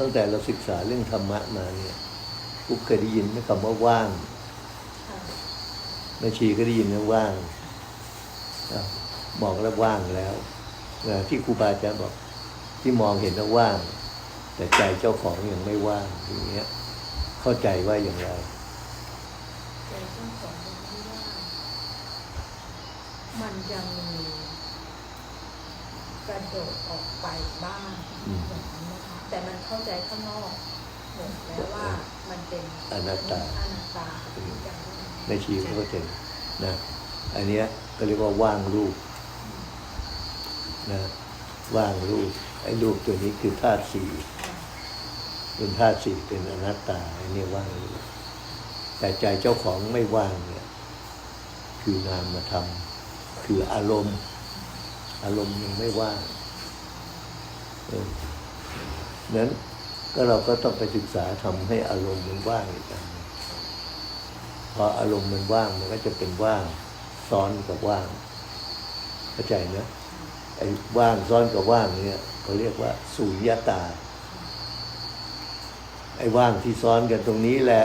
ตั้งแต่เราศึกษาเรื่องธรรมะมาเนี่ยกุ๊กเคยได้ยินไหมคำว่าว่างค่ะแม่ชีก็ได้ยินนะว่างอะมองแล้วว่างแล้วนะที่ครูบาอาจารย์บอกที่มองเห็นแล้วว่าง แต่ใจเจ้าของยังไม่ว่างอย่างเงี้ย เข้าใจว่าอย่างไรแต่ต้องสอนตรงที่ว่ามันยังมีกระโดดออกไปบ้างอืมอย่างนั้นนะคะ แต่มันเข้าใจข้างนอกหมดแล้วว่ามันเป็นอนัตตาอนัตตาอย่างนั้นแม่ชีเขาก็จะนะอันเนี้ยก็เรียกว่าว่างรูปนะว่างรูปไอ้รูปตัวนี้คือธาตุสี่ค่ะเป็นธาตุสี่เป็นอนัตตาไอ้นี่ว่างรูปแต่ใจเจ้าของไม่ว่างเนี่ยคือนามธรรมคืออารมณ์ อารมณ์ยังไม่ว่างเออ นั้นก็เราก็ต้องไปศึกษาทำให้อารมณ์มันว่างอีกอันพออารมณ์มันว่างมันก็จะเป็นว่างซ้อนกับว่างเข้าใจนะไอ้ว่างซ้อนกับว่างเนี่ยเขาเรียกว่าสุญญตา ไอ้ว่างที่ซ้อนกันตรงนี้แหละ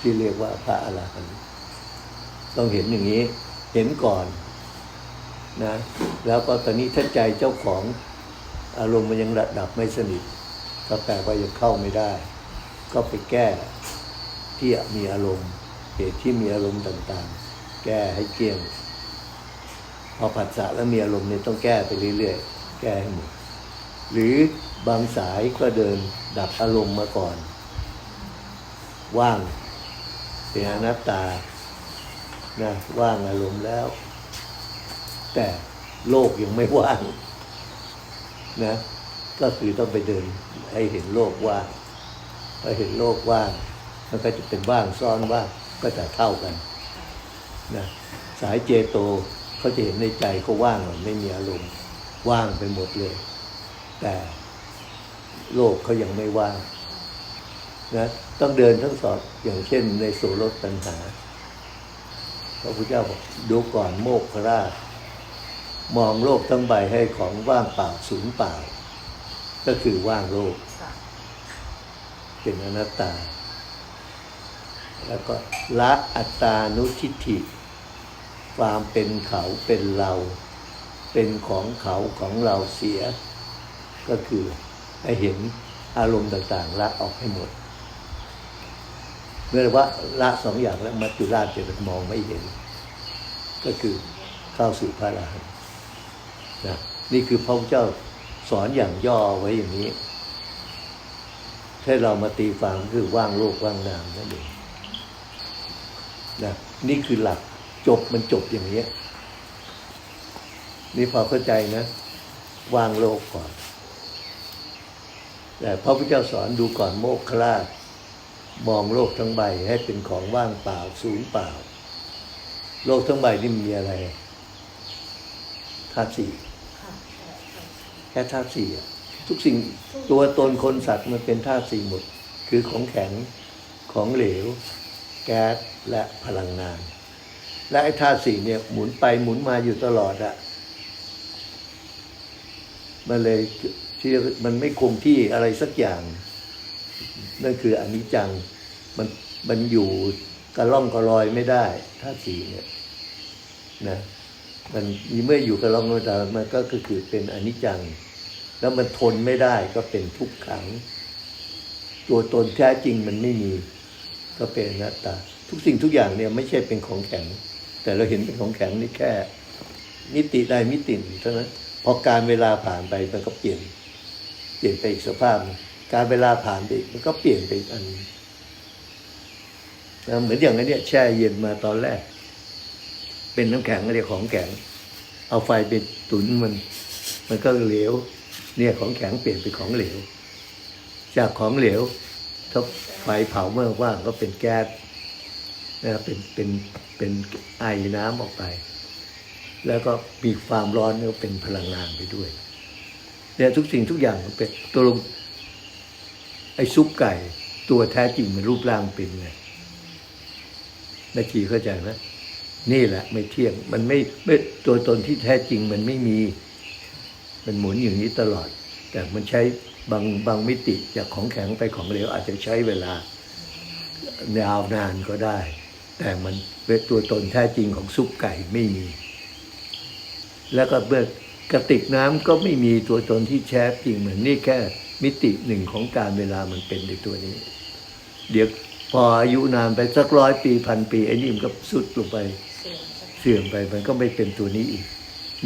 ที่เรียกว่าพระอรหันต์ต้องเห็นอย่างนี้ เห็นก่อนนะ แล้วก็ตอนนี้ถ้าใจเจ้าของ อารมณ์มันยังระดับไม่สนิท ก็แปลว่ายังเข้าไม่ได้ ก็ไปแก้ที่มีอารมณ์เหตุที่มีอารมณ์ต่างๆ แก้ให้เกลี้ยง พอผัสสะแล้วมีอารมณ์เนี่ยต้องแก้ไปเรื่อยๆ แก้ให้หมดหรือบางสายก็เดินดับอารมณ์มาก่อน ว่างเป็นอนัตตานะว่างอารมณ์แล้ว แต่โลกยังไม่ว่าง นะ ก็คือต้องไปเดินให้เห็นโลกว่างพอเห็นโลกว่างมันก็จะเป็นว่างซ้อนว่างก็จะเท่ากันนะสายเจโตเขาจะเห็นในใจเขาว่างหรอกไม่มีอารมณ์ว่างไปหมดเลย แต่โลกเขายังไม่ว่างนะต้องเดินทั้งสองอย่างเช่นในโสรถปัญหาพระพุทธเจ้าบอกดูก่อนโมกขราช มองโลกทั้งใบให้ของว่างเปล่าศูนย์เปล่า ก็คือว่างโลกค่ะเป็นอนัตตา แล้วก็ละอัตตานุทิฏฐิ ความเป็นเขาเป็นเรา เป็นของเขาของเราเสีย ก็คือให้เห็นอารมณ์ต่างๆ ละออกให้หมดเมื่อว่าละสองอย่างแล้วมัจจุราชจะมองไม่เห็น ก็คือเข้าสู่พระอรหันต์ นะนี่คือพระพุทธเจ้าสอนอย่างย่อไว้อย่างนี้ถ้าเรามาตีความคือว่างโลกว่างนามนั่นเองนะนี่คือหลักจบมันจบอย่างนี้นี่พอเข้าใจนะว่างโลกก่อน แต่พระพุทธเจ้าสอนดูก่อนโมกขลาชมองโลกทั้งใบให้เป็นของว่างเปล่าศูนย์เปล่า โลกทั้งใบนี่มีอะไรธาตุสี่ แค่ธาตุสี่ทุกสิ่งตัวตนคนสัตว์มันเป็นธาตุสี่หมด คือของแข็งของเหลว แก๊สและพลังงาน และไอ้ธาตุสี่เนี่ยหมุนไปหมุนมาอยู่ตลอดอะมันเลยที่มันไม่คงที่อะไรสักอย่าง นั่นคืออนิจจังมันมันอยู่กระล่องกระลอยไม่ได้ธาตุสี่เนี่ยนะ มันเมื่ออยู่กระล่องกระลอยมันก็คือเป็นอนิจจัง แล้วมันทนไม่ได้ก็เป็นทุกขัง ตัวตนแท้จริงมันไม่มี ก็เป็นอนัตตา ทุกสิ่งทุกอย่างเนี่ยไม่ใช่เป็นของแข็ง แต่เราเห็นเป็นของแข็งนี่แค่ มิติใดมิติหนึ่งเท่านั้นพอการเวลาผ่านไปมันก็เปลี่ยน เปลี่ยนไปอีกสภาพ การเวลาผ่านไปมันก็เปลี่ยนไปอีกอันเหมือนอย่างนี้เนี่ยแช่เย็นมาตอนแรก เป็นน้ำแข็งเรียกของแข็ง เอาไฟไปตุนมัน มันก็เหลว เนี่ยของแข็งเปลี่ยนเป็นของเหลว จากของเหลวถ้าไฟเผาเมื่อว่างก็เป็นแก๊สนะเป็นเป็นเป็นไอน้ำออกไป แล้วก็มีความร้อนก็เป็นพลังงานไปด้วยเนี่ยทุกสิ่งทุกอย่างมันเป็นตัวลงไอ้ซุปไก่ตัวแท้จริงมันรูปร่างเป็นไงนาทีเข้าใจไหม นี่แหละ ไม่เที่ยง มันไม่ไม่ตัวตนที่แท้จริงมันไม่มี มันหมุนอย่างนี้ตลอด แต่มันใช้บางบางมิติจากของแข็งไปของเหลวอาจจะใช้เวลายาวนานก็ได้ แต่มันเป็นตัวตนแท้จริงของซุปไก่ไม่มี แล้วก็เบิกกระติกน้ำก็ไม่มีตัวตนที่แท้จริงเหมือนนี่แค่มิติหนึ่งของการเวลามันเป็นในตัวนี้ เดี๋ยวพออายุนานไปสักร้อยปีพันปีไอ้นี่มันก็สุดลงไป เสื่อมไปมันก็ไม่เป็นตัวนี้อีก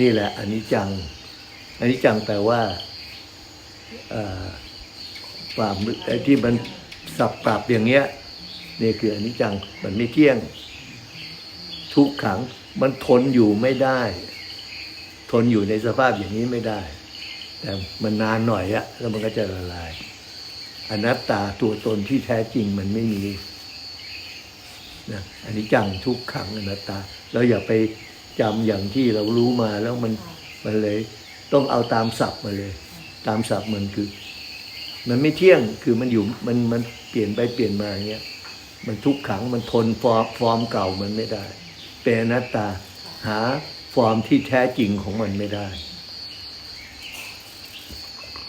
นี่แหละอันนี้จัง อันนี้จังแปลว่าความไอ้ที่มันสับปรับอย่างเงี้ยนี่คืออันนี้จังมันไม่เที่ยง ทุกขังมันทนอยู่ไม่ได้ ทนอยู่ในสภาพอย่างนี้ไม่ได้ แต่มันนานหน่อยอะแล้วมันก็จะละลาย อนัตตาตัวตนที่แท้จริงมันไม่มี นะอันนี้จังทุกขังอนัตตา เราอย่าไปจำอย่างที่เรารู้มาแล้วมันมันเลยต้องเอาตามศัพท์มาเลย ตามศัพท์มันคือ มันไม่เที่ยงคือมันอยู่มันมันเปลี่ยนไปเปลี่ยนมาอย่างเงี้ยมันทุกขังมันทนฟอร์มฟอร์มเก่ามันไม่ได้ เป็นอนัตตาหาฟอร์มที่แท้จริงของมันไม่ได้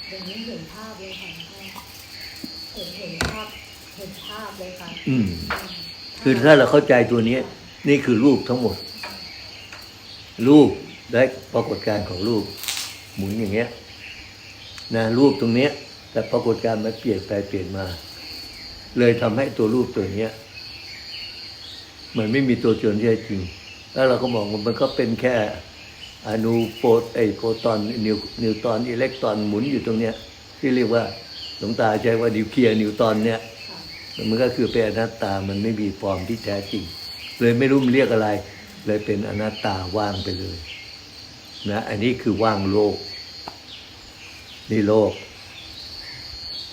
อย่างนี้เห็นภาพเลยค่ะเห็นเห็นภาพเห็นภาพเลยค่ะอืม คือถ้าเราเข้าใจตัวนี้ นี่คือรูปทั้งหมด รูปและปรากฏการของรูป หมุนอย่างเงี้ยนะรูปตรงเนี้ย แต่ปรากฏการมันเปลี่ยนไปเปลี่ยนมา เลยทำให้ตัวรูปตัวเนี้ยมันไม่มีตัวตนที่แท้จริง แล้วเราก็มองว่ามันก็เป็นแค่อนุโปรไอโปรตอนนิวนิวตอนอิเล็กตรอนหมุนอยู่ตรงเนี้ยที่เรียกว่าหลวงตาใช้ว่านิวเคลียร์นิวตอนเนี้ย มันก็คือเป็นอนัตตามันไม่มีฟอร์มที่แท้จริง เลยไม่รู้มันเรียกอะไร เลยเป็นอนัตตาว่างไปเลยนะอันนี้คือว่างโลก นี่โลก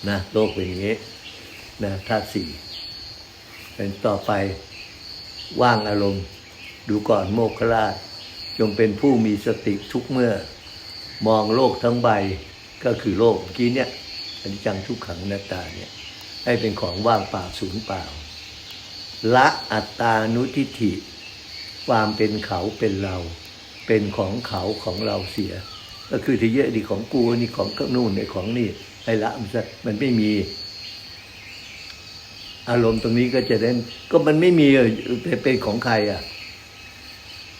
นะโลกเป็นอย่างนี้นะธาตุสี่เป็นต่อไปว่างอารมณ์ ดูก่อนโมกขราช จงเป็นผู้มีสติทุกเมื่อ มองโลกทั้งใบก็คือโลกเมื่อกี้เนี่ยอันนี้จังทุกขังอนัตตาเนี่ย ให้เป็นของว่างเปล่าศูนย์เปล่า ละอัตตานุทิฏฐิ ความเป็นเขาเป็นเรา เป็นของเขาของเราเสีย ก็คือที่เยอะดีของกูนี่ของก็นู่นในของนี่ให้ละมันซะมันไม่มี อารมณ์ตรงนี้ก็จะได้ก็มันไม่มีเป็นเป็นของใครอะ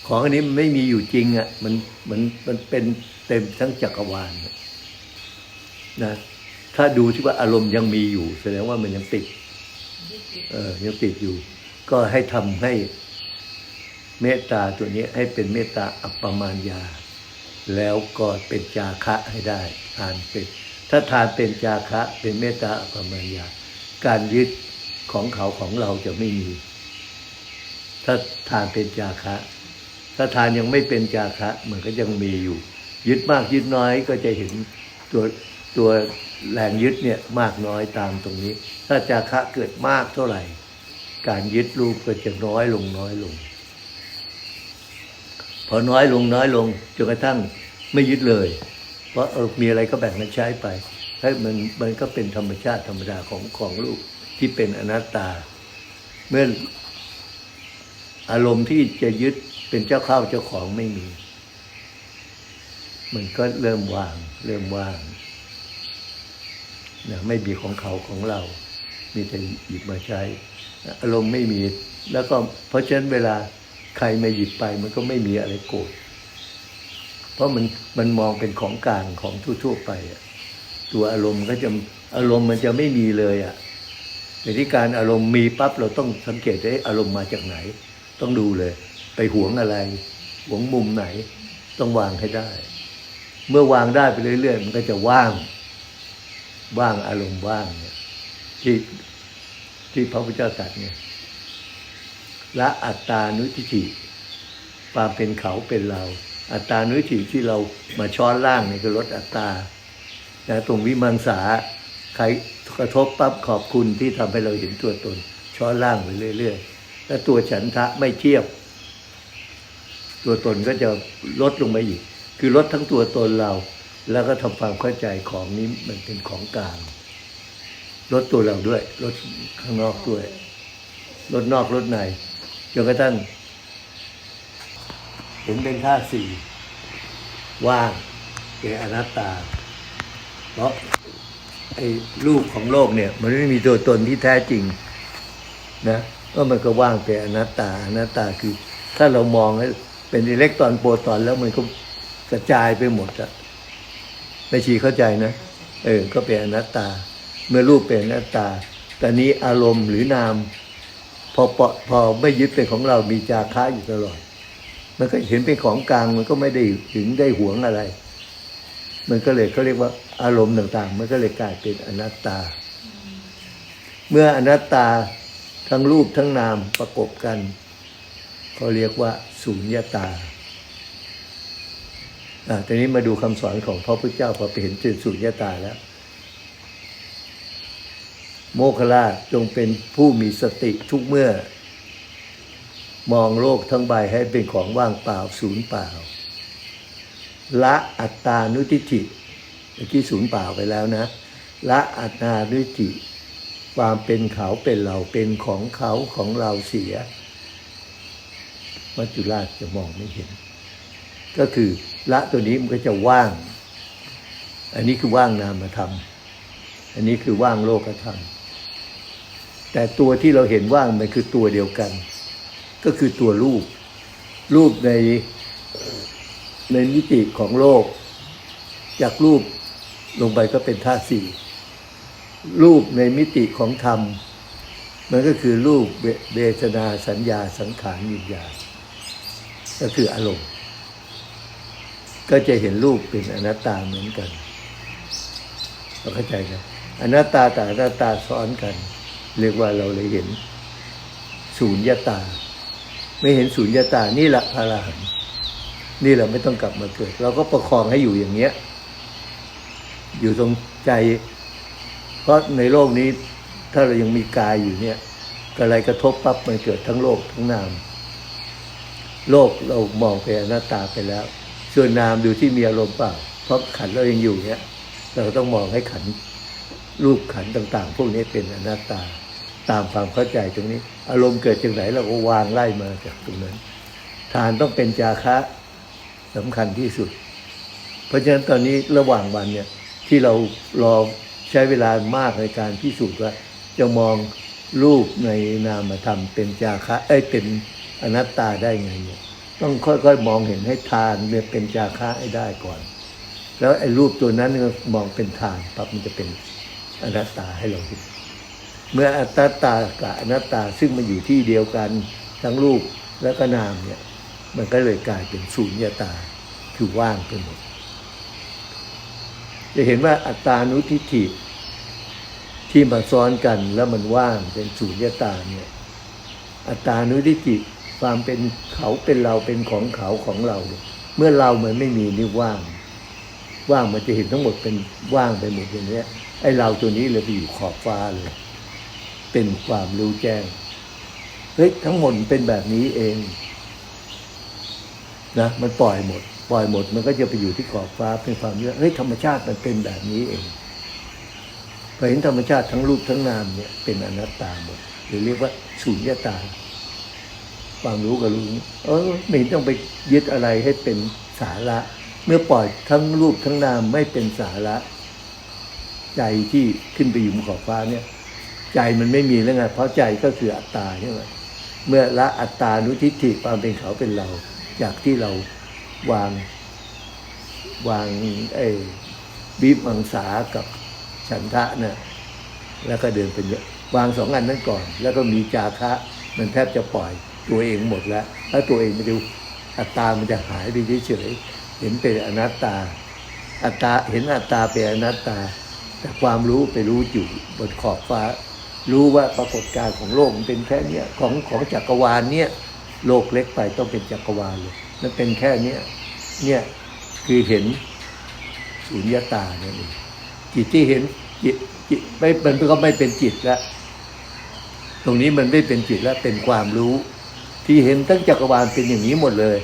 ของอันนี้มันไม่มีอยู่จริงอะ มันมันมันเป็นเต็มทั้งจักรวาลนะ ถ้าดูที่ว่าอารมณ์ยังมีอยู่ แสดงว่ามันยังติด เออยังติดอยู่ ก็ให้ทำให้เมตตาตัวนี้ให้เป็นเมตตาอัปปมาณยา แล้วก็เป็นจาคะให้ได้ ทานเป็น ถ้าทานเป็นจาคะ เป็นเมตตาอัปปมาณยา การยึดของเขาของเราจะไม่มี ถ้าทานเป็นจาคะ ถ้าทานยังไม่เป็นจาคะมันก็ยังมีอยู่ ยึดมากยึดน้อยก็จะเห็นตัวตัว แรงยึดเนี่ยมากน้อยตามตรงนี้ ถ้าจาคะเกิดมากเท่าไหร่ การยึดรูปก็จะน้อยลงน้อยลง พอน้อยลงน้อยลงจนกระทั่งไม่ยึดเลยเพราะเออมีอะไรก็แบ่งกันใช้ไปให้มันมันก็เป็นธรรมชาติธรรมดาของของรูปที่เป็นอนัตตา เมื่ออารมณ์ที่จะยึดเป็นเจ้าข้าวเจ้าของไม่มี มันก็เริ่มวาง เริ่มวาง นะไม่มีของเขาของเรา มีแต่หยิบมาใช้ อารมณ์ไม่มี แล้วก็เพราะฉะนั้นเวลาใครมาหยิบไปมันก็ไม่มีอะไรโกรธเพราะมันมันมองเป็นของกลางของทั่วๆไปตัวอารมณ์ก็จะอารมณ์มันจะไม่มีเลยอะในที่การอารมณ์มีปั๊บเราต้องสังเกตได้อารมณ์มาจากไหน ต้องดูเลย ไปหวงอะไร หวงมุมไหน ต้องวางให้ได้ เมื่อวางได้ไปเรื่อยๆ มันก็จะว่าง ว่างอารมณ์ว่างเนี่ยที่ที่พระพุทธเจ้าตรัสเนี่ยละอัตตานุทิฏฐิความเป็นเขาเป็นเรา อัตตานุทิฏฐิที่เรามาช้อนล่างเนี่ยคือลดอัตตานะตรงวิมังสาใครกระทบปั๊บขอบคุณที่ทำให้เราเห็นตัวตน ช้อนล่างไปเรื่อยๆแล้วตัวฉันทะไม่เทียบ ตัวตนก็จะลดลงมาอีก คือลดทั้งตัวตนเรา แล้วก็ทำความเข้าใจของนี้มันเป็นของกลางลดตัวเราด้วยลดข้างนอกด้วยลดนอกลดในจนกระทั่งเห็นเป็นธาตุสี่ว่างเป็นอนัตตา เพราะไอ้รูปของโลกเนี่ย มันไม่มีตัวตนที่แท้จริงนะก็มันก็ว่างเป็นอนัตตาอนัตตาคือ ถ้าเรามองเป็นอิเล็กตรอนโปรตอนแล้วมันก็กระจายไปหมดอะ ม่ชีเข้าใจนะ เออ ก็เป็นอนัตตา เมื่อรูปเป็นอนัตตา ตอนนี้อารมณ์หรือนาม พอพอพอไม่ยึดเป็นของเรามีจาคะอยู่ตลอด มันก็เห็นเป็นของกลางมันก็ไม่ได้ถึงได้หวงอะไร มันก็เลยเขาเรียกว่าอารมณ์ต่างๆ มันก็เลยกลายเป็นอนัตตา เมื่ออนัตตาทั้งรูปทั้งนามประกบกันเขาเรียกว่าสุญญตา อ่าทีนี้มาดูคำสอนของพระพุทธเจ้าพอไปเห็นจุดสุญญตาแล้ว โมคลาจงเป็นผู้มีสติทุกเมื่อ มองโลกทั้งใบให้เป็นของว่างเปล่าศูนย์เปล่า ละอัตตานุทิฏฐิเมื่อกี้ศูนย์เปล่าไปแล้วนะ ละอัตตานุทิฏฐิความเป็นเขาเป็นเราเป็นของเขาของเราเสียมัจจุราชจะมองไม่เห็น ก็คือละตัวนี้มันก็จะว่าง อันนี้คือว่างนามธรรม อันนี้คือว่างโลกธรรม แต่ตัวที่เราเห็นว่างมันคือตัวเดียวกัน ก็คือตัวรูป รูปในในมิติของโลก จากรูปลงไปก็เป็นธาตุสี่รูปในมิติของธรรม มันก็คือรูปเวเวทนาสัญญาสังขารวิญญาณก็คืออารมณ์ ก็จะเห็นรูปเป็นอนัตตาเหมือนกันเราเข้าใจนะอนัตตาแต่อนัตตาซ้อนกัน เรียกว่าเราเลยเห็นศูนย์ตา ไม่เห็นศูนย์ตานี่แหละพระอรหันต์นี่เราไม่ต้องกลับมาเกิด เราก็ประคองให้อยู่อย่างเนี้ย อยู่ตรงใจ เพราะในโลกนี้ ถ้าเรายังมีกายอยู่เนี่ยอะไรกระทบปั๊บมันเกิดทั้งโลกทั้งนาม โลกเรามองไปนอนัตตาไปแล้ว ส่วนนามดูที่มีอารมณ์เปล่า เพราะขันเรายังอยู่เนี่ยเราต้องมองให้ขันรูปขันต่างๆ พวกนี้เป็นอนัตตา ตามความเข้าใจตรงนี้ อารมณ์เกิดจากไหนเราก็วางไล่มาจากตรงนั้น ทานต้องเป็นจาคะสำคัญที่สุด เพราะฉะนั้นตอนนี้ระหว่างวันเนี่ยที่เรารอใช้เวลามากในการพิสูจน์ว่า จะมองรูปในนามธรรมเป็นจาคะเอ้ยเป็นอนัตตาได้ไงเนี่ย ต้องค่อยๆ มองเห็นให้ทานเนี่ยเป็นจาคะให้ได้ก่อน แล้วไอ้รูปตัวนั้นก็มองเป็นทานปั๊บมันจะเป็นอนัตตาให้เราเห็นเมื่ออนัตตากับอนัตตาซึ่งมันอยู่ที่เดียวกันทั้งรูปและก็นามเนี่ย มันก็เลยกลายเป็นศูนย์ตาคือว่างไปหมด จะเห็นว่าอัตตานุทิฏฐิที่มาซ้อนกันแล้วมันว่างเป็นศูนย์ตาเนี่ย อัตตานุทิฏฐิ ความเป็นเขาเป็นเราเป็นของเขาของเราเนี่ยเมื่อเรามันไม่มีนี่ว่าง ว่างมันจะเห็นทั้งหมดเป็นว่างไปหมดอย่างนี้ไอ้เราตัวนี้เลยไปอยู่ขอบฟ้าเลยเป็นความรู้แจ้งเฮ้ยทั้งหมดเป็นแบบนี้เองนะมันปล่อยหมด ปล่อยหมด มันก็จะไปอยู่ที่ขอบฟ้าเป็นความรู้เฮ้ยธรรมชาติมันเป็นแบบนี้เองพอเห็นธรรมชาติทั้งรูปทั้งนามเนี่ยเป็นอนัตตาหมดหรือเรียกว่าสุญญตา ความรู้กับรู้ เออไม่ต้องไปยึดอะไรให้เป็นสาระ เมื่อปล่อยทั้งรูปทั้งนามไม่เป็นสาระ ใจที่ขึ้นไปอยู่บนขอบฟ้าเนี่ย ใจมันไม่มีแล้วไงเพราะใจก็คืออัตตาใช่ไหมเมื่อละอัตตานุทิฏฐิความเป็นเขาเป็นเรา จากที่เราวาง วางไอ้วิมังสากับฉันทะเนี่ยแล้วก็เดินเป็นเยอะวางสองอันนั้นก่อน แล้วก็มีจาคะ มันแทบจะปล่อย ตัวเองหมดแล้ว ถ้าตัวเองไม่ดูอัตตามันจะหายไปเฉยๆเห็นเป็นอนัตตา อัตตาเห็นอัตตาเป็นอนัตตา แต่ความรู้ไปรู้อยู่บนขอบฟ้า รู้ว่าปรากฏการณ์ของโลกมันเป็นแค่เนี้ยของของจักรวาลเนี่ยโลกเล็กไปต้องเป็นจักรวาลเลยมันเป็นแค่เนี้ยเนี่ยคือเห็นสุญญตาเนี่ยเองจิตที่เห็นจิตจิตไม่มันก็ไม่เป็นจิตแล้ว ตรงนี้มันไม่เป็นจิตแล้วเป็นความรู้ ที่เห็นทั้งจักรวาลเป็นอย่างนี้หมดเลย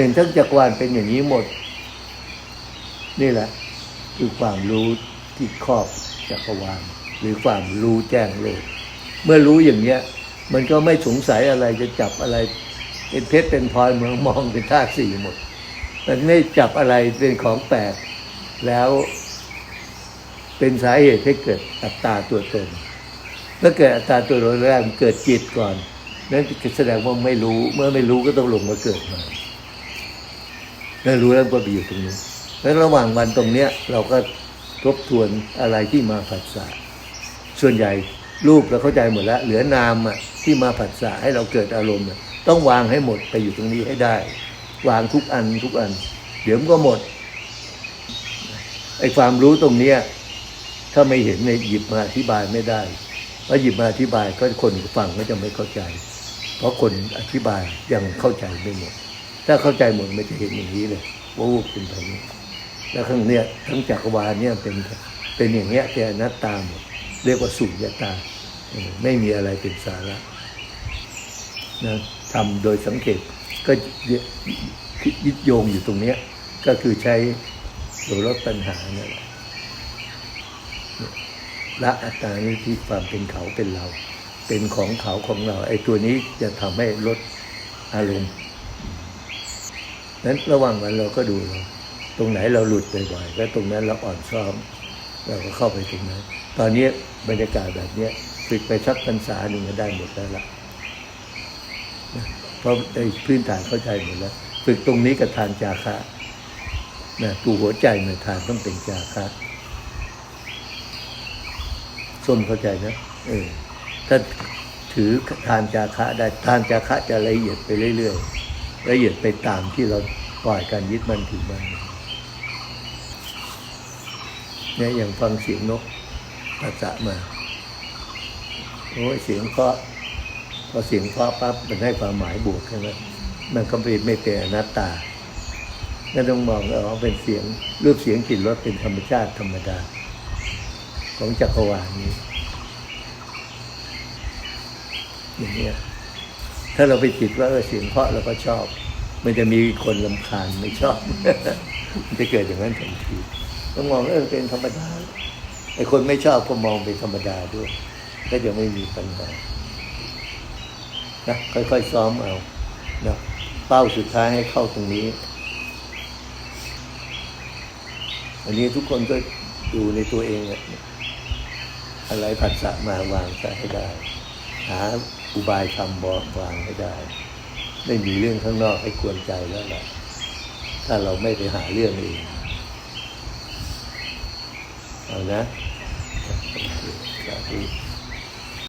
เห็นทั้งจักรวาลเป็นอย่างนี้หมด นี่แหละ คือความรู้ที่ครอบจักรวาล หรือความรู้แจ้งโลกเมื่อรู้อย่างเนี้ย มันก็ไม่สงสัยอะไรจะจับอะไรเป็นเพชรเป็นพลอยเมืองมองเป็นธาตุสี่หมดมันไม่จับอะไรเป็นของแปลกแล้วเป็นสาเหตุให้เกิดอัตตาตัวตนเมื่อเกิดอัตตาตัวตนแรกเกิดจิตก่อน นั่นแสดงว่าไม่รู้ เมื่อไม่รู้ก็ต้องลงมาเกิดใหม่เมื่อรู้แล้วก็ไปอยู่ตรงนี้ แล้วระหว่างวันตรงเนี้ย เราก็ทบทวนอะไรที่มาผัสสะส่วนใหญ่รูปเราเข้าใจหมดแล้ว เหลือนามอะที่มาผัสสะให้เราเกิดอารมณ์ต้องวางให้หมดไปอยู่ตรงนี้ให้ได้ วางทุกอันทุกอัน เดี๋ยวมันก็หมดไอ้ความรู้ตรงเนี้ยถ้าไม่เห็นในยหยิบมาอธิบายไม่ได้เพราหยิบมาอธิบายก็คนฟังก็จะไม่เข้าใจ เพราะคนอธิบายยังเข้าใจไม่หมด ถ้าเข้าใจหมดมันจะเห็นอย่างนี้เลยว่าวูบเป็นแบบนี้แล้วข้างเนี้ยทั้งจักรวาลเนี่ยเป็นเป็นอย่างเงี้ยแต่อนัตตาหมดเรียกว่าสุญญตา ไม่มีอะไรเป็นสาระนะทำโดยสังเกตก็ยึดโยงอยู่ตรงเนี้ยก็คือใช้ตัวลดปัญหาเนี่ยละละอัตตานี้ที่ความเป็นเขาเป็นเรา เป็นของเขาของเรา ไอ้ตัวนี้จะทำให้ลดอารมณ์นั้นระหว่างวันเราก็ดูเราตรงไหนเราหลุดบ่อยๆก็ตรงนั้นเราอ่อนซ้อม เราก็เข้าไปตรงนั้น ตอนนี้บรรยากาศแบบนี้ฝึกไปสักพรรษาหนึ่งก็ได้หมดแล้วล่ะเพราะไอ้พื้นฐานเข้าใจหมดแล้ว ฝึกตรงนี้กับทานจาคะนะตัวหัวใจในทานต้องเป็นจาคะส้มเข้าใจนะเออ ถ้าถือทานจาคะได้ทานจาคะจะละเอียดไปเรื่อยๆละเอียดไปตามที่เราปล่อยการยึดมันถือมันเนี่ยอย่างฟังเสียงนกปัสสะมาโอ้ยเสียงเพราะพอเสียงเพราะปั๊บมันให้ความหมายบวกใช่ไหมมันก็ไม่ไม่เป็นอนัตตานั่นต้องมองว่าอ๋อเป็นเสียงรูปเสียงกลิ่นรสเป็นธรรมชาติธรรมดา ของจักรวาลนี้ อย่างเนี้ยถ้าเราไปติดว่าเออเสียงเพราะเราก็ชอบ มันจะมีคนลำคาญไม่ชอบ มันจะเกิดอย่างนั้นทันทีต้องมองว่าเออเป็นธรรมดาไอ้คนไม่ชอบก็มองเป็นธรรมดาด้วย ก็จะไม่มีปัญหานะค่อยๆซ้อมเอานะเป้าสุดท้ายให้เข้าตรงนี้ อันนี้ทุกคนก็ดูในตัวเองอะอะไรผัสสะมาวางใส่ให้ได้ หาอุบายคำบอกวางให้ได้ ไม่มีเรื่องข้างนอกให้กวนใจแล้วแหละถ้าเราไม่ไปหาเรื่องเองเอานะโอเคสาธุ